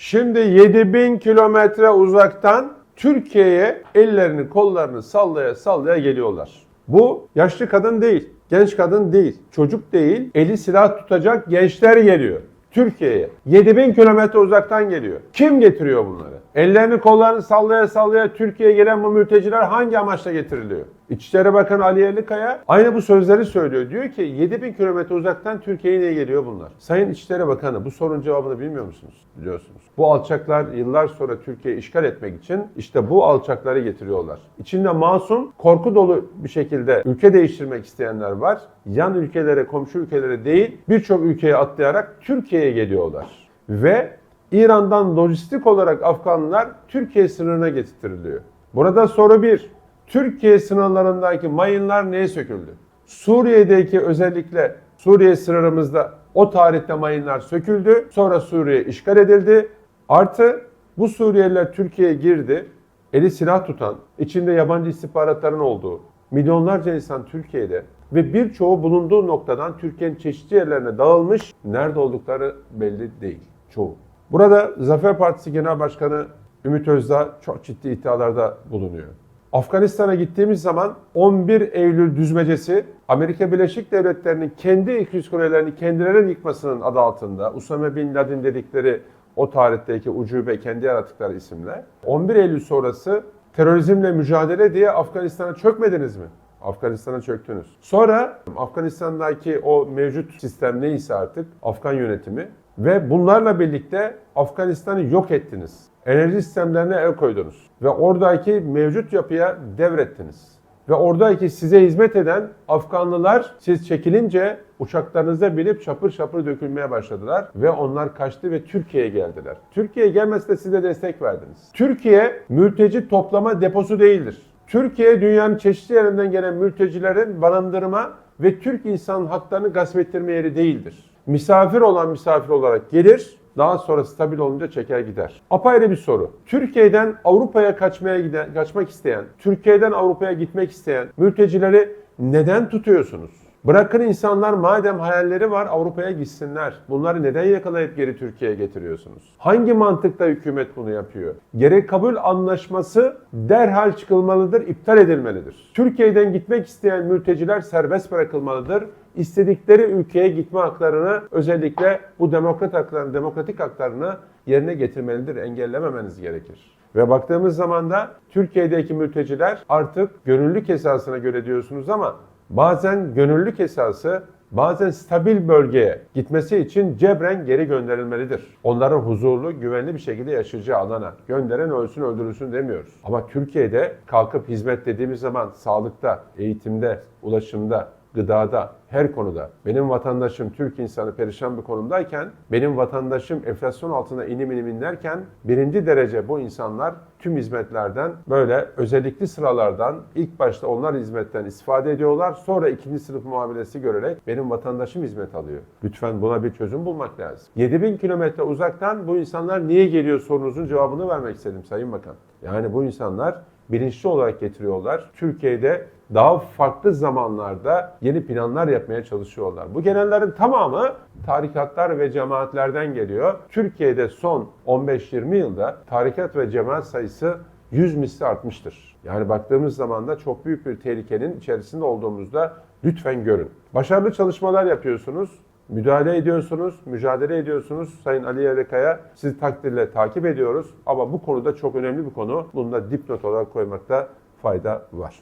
Şimdi 7000 kilometre uzaktan Türkiye'ye ellerini kollarını sallaya sallaya geliyorlar. Bu yaşlı kadın değil, genç kadın değil, çocuk değil, eli silah tutacak gençler geliyor. Türkiye'ye. 7000 kilometre uzaktan geliyor. Kim getiriyor bunları? Ellerini kollarını sallaya sallaya Türkiye'ye gelen bu mülteciler hangi amaçla getiriliyor? İçişleri Bakanı Ali Yerlikaya aynı bu sözleri söylüyor. Diyor ki 7000 kilometre uzaktan Türkiye'ye niye geliyor bunlar? Sayın İçişleri Bakanı bu sorunun cevabını bilmiyor musunuz? Biliyorsunuz. Bu alçaklar yıllar sonra Türkiye'yi işgal etmek için işte bu alçakları getiriyorlar. İçinde masum, korku dolu bir şekilde ülke değiştirmek isteyenler var. Yan ülkelere, komşu ülkelere değil birçok ülkeye atlayarak Türkiye'ye geliyorlar. Ve İran'dan lojistik olarak Afganlar Türkiye sınırına getirtiliyor. Burada soru bir. Türkiye sınırlarındaki mayınlar neye söküldü? Suriye'deki özellikle Suriye sınırımızda o tarihte mayınlar söküldü. Sonra Suriye işgal edildi. Artı bu Suriyeliler Türkiye'ye girdi. Eli silah tutan, içinde yabancı istihbaratların olduğu, milyonlarca insan Türkiye'de ve birçoğu bulunduğu noktadan Türkiye'nin çeşitli yerlerine dağılmış. Nerede oldukları belli değil. Çoğu. Burada Zafer Partisi Genel Başkanı Ümit Özdağ çok ciddi iddialarda bulunuyor. Afganistan'a gittiğimiz zaman 11 Eylül düzmecesi Amerika Birleşik Devletleri'nin kendi İKÜZ kulelerini kendilerinin yıkmasının adı altında Usame Bin Laden dedikleri o tarihteki ucube kendi yarattıkları isimle 11 Eylül sonrası terörizmle mücadele diye Afganistan'a çökmediniz mi? Afganistan'a çöktünüz. Sonra Afganistan'daki o mevcut sistem neyse artık Afgan yönetimi ve bunlarla birlikte Afganistan'ı yok ettiniz. Enerji sistemlerine el koydunuz ve oradaki mevcut yapıya devrettiniz. Ve oradaki size hizmet eden Afganlılar siz çekilince uçaklarınıza binip çapır çapır dökülmeye başladılar ve onlar kaçtı ve Türkiye'ye geldiler. Türkiye'ye gelmesi de size destek verdiniz. Türkiye mülteci toplama deposu değildir. Türkiye dünyanın çeşitli yerinden gelen mültecilerin barındırma ve Türk insanın haklarını gasp ettirme yeri değildir. Misafir olan misafir olarak gelir, daha sonra stabil olunca çeker gider. Apayrı bir soru. Türkiye'den Avrupa'ya kaçmaya giden, kaçmak isteyen, Türkiye'den Avrupa'ya gitmek isteyen mültecileri neden tutuyorsunuz? Bırakın insanlar madem hayalleri var Avrupa'ya gitsinler. Bunları neden yakalayıp geri Türkiye'ye getiriyorsunuz? Hangi mantıkta hükümet bunu yapıyor? Gerek kabul anlaşması derhal çıkılmalıdır, iptal edilmelidir. Türkiye'den gitmek isteyen mülteciler serbest bırakılmalıdır. İstedikleri ülkeye gitme haklarını özellikle bu demokrat haklarını, demokratik haklarını yerine getirmelidir. Engellememeniz gerekir. Ve baktığımız zaman da Türkiye'deki mülteciler artık gönüllülük esasına göre diyorsunuz ama bazen gönüllülük esası bazen stabil bölgeye gitmesi için cebren geri gönderilmelidir. Onların huzurlu, güvenli bir şekilde yaşayacağı alana. Gönderen ölsün öldürülsün demiyoruz. Ama Türkiye'de kalkıp hizmet dediğimiz zaman sağlıkta, eğitimde, ulaşımda, gıdada, her konuda benim vatandaşım Türk insanı perişan bir konumdayken, benim vatandaşım enflasyon altında inim inim inlerken birinci derece bu insanlar tüm hizmetlerden böyle özellikli sıralardan ilk başta onlar hizmetten istifade ediyorlar. Sonra ikinci sınıf muamelesi görerek benim vatandaşım hizmet alıyor. Lütfen buna bir çözüm bulmak lazım. 7000 kilometre uzaktan bu insanlar niye geliyor sorunuzun cevabını vermek istedim Sayın Bakan. Yani bu insanlar bilinçli olarak getiriyorlar. Türkiye'de daha farklı zamanlarda yeni planlar yapmaya çalışıyorlar. Bu gelenlerin tamamı tarikatlar ve cemaatlerden geliyor. Türkiye'de son 15-20 yılda tarikat ve cemaat sayısı 100 misli artmıştır. Yani baktığımız zaman da çok büyük bir tehlikenin içerisinde olduğumuzda lütfen görün. Başarılı çalışmalar yapıyorsunuz. Müdahale ediyorsunuz, mücadele ediyorsunuz. Sayın Ali Yerlikaya sizi takdirle takip ediyoruz. Ama bu konuda çok önemli bir konu. Bunu da dipnot olarak koymakta fayda var.